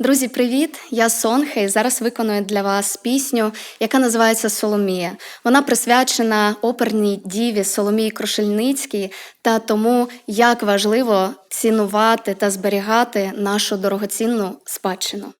Друзі, привіт! Я Сонхе і зараз виконую для вас пісню, яка називається Соломія. Вона присвячена оперній діві Соломії Крушельницькій та тому, як важливо цінувати та зберігати нашу дорогоцінну спадщину.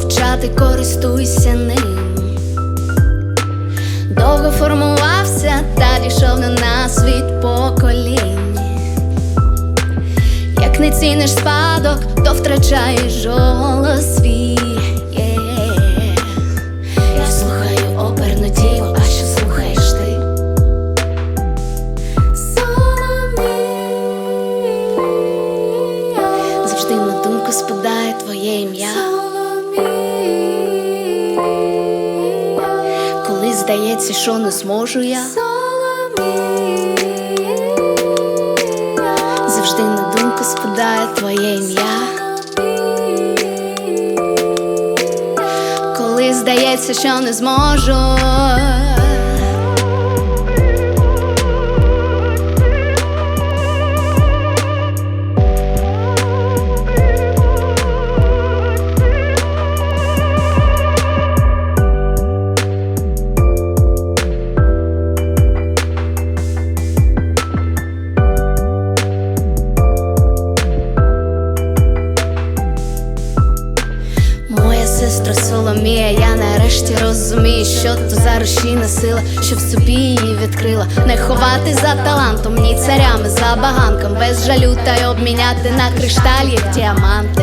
Мовчати, користуйся ним. Довго формувався та дійшов до нас від поколінь. Як не ціниш спадок, то втрачаєш голос свій. Я слухаю оперну діву, а що слухаєш ти? Завжди на думку спадає твоє ім'я. Здається, що не зможу я. Завжди на думку спадає твоє ім'я. Коли здається, що не зможу. Сестра Соломія, я нарешті розумію, що то за рушійна сила, що в собі її відкрила. Не ховати за талантом, ні царями за баганком, без жалю та й обміняти на кришталь як діаманти.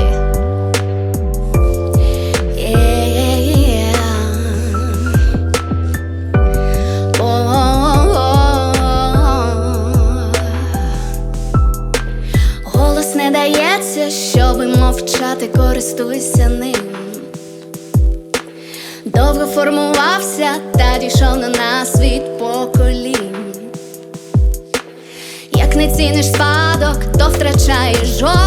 Голос не дається, щоби мовчати, користуйся ним. Довго формувався та дійшов на нас від поколінь. Як не ціниш спадок, то втрачаєш голос